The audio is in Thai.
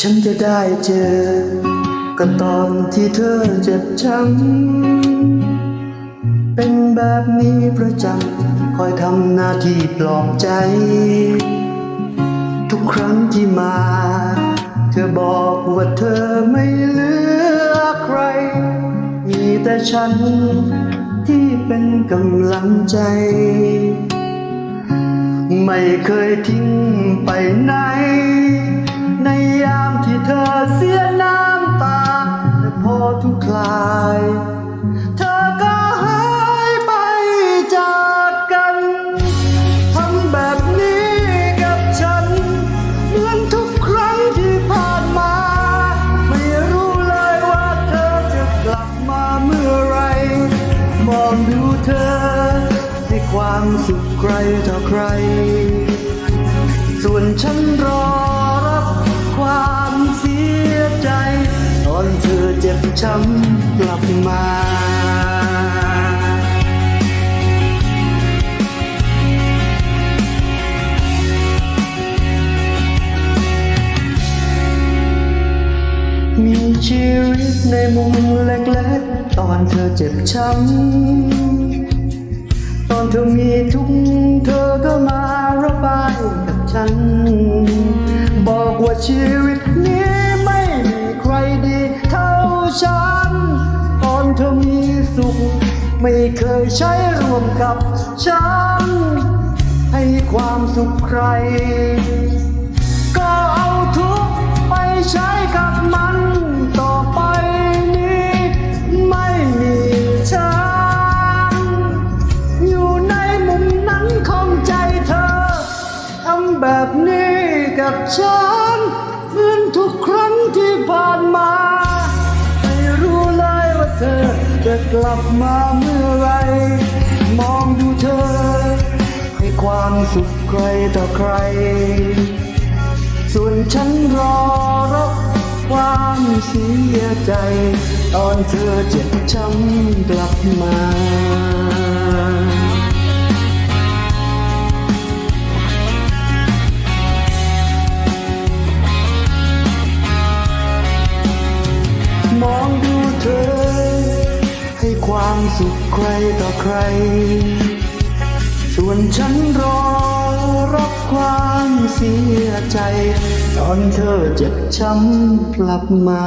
ฉันจะได้เจอ ก็ตอนที่เธอเจ็บช้ำเป็นแบบนี้ประจำคอยทำหน้าที่ปลอบใจ ทุกครั้งที่มา เธอบอกว่าเธอไม่เหลือใคร มีแต่ฉันที่เป็นกำลังใจ ไม่เคยทิ้งไปไหน ในยามที่เธอเสีย ลาย เธอก็หายไปจากกัน ทำแบบนี้กับฉัน เหมือนทุกครั้งที่ผ่านมา ไม่รู้เลยว่าเธอจะกลับมาเมื่อไร มองดูเธอให้ความสุขใครต่อใคร ส่วนฉันรอรับความเสียใจ อนเธอเจ็บช้ำกลับมามีชีวิตในมุมเล็กๆ ตอนเธอเจ็บช้ำ ตอนเธอมีทุกข์เธอก็มาระบายกับฉัน บอกว่าชีวิต ฉัน ตอนเธอมีสุข ไม่เคยใช้ร่วมกับฉัน ให้ความสุขใคร ก็เอาทุกไปใช้กับมันต่อไปนี้ ไม่มีฉัน อยู่ในมุมนั้นของใจเธอทำแบบนี้กับฉัน ลับมาเมื่อไร มองดูเธอ ให้ความสุขใครต่อใคร ส่วนฉันรอรับความเสียใจ ตอนเธอเจ็บช้ำกลับมามองด ความสุขใครต่อใคร ส่วนฉันรอรับความเสียใจ ตอนเธอเจ็บช้ำกลับมา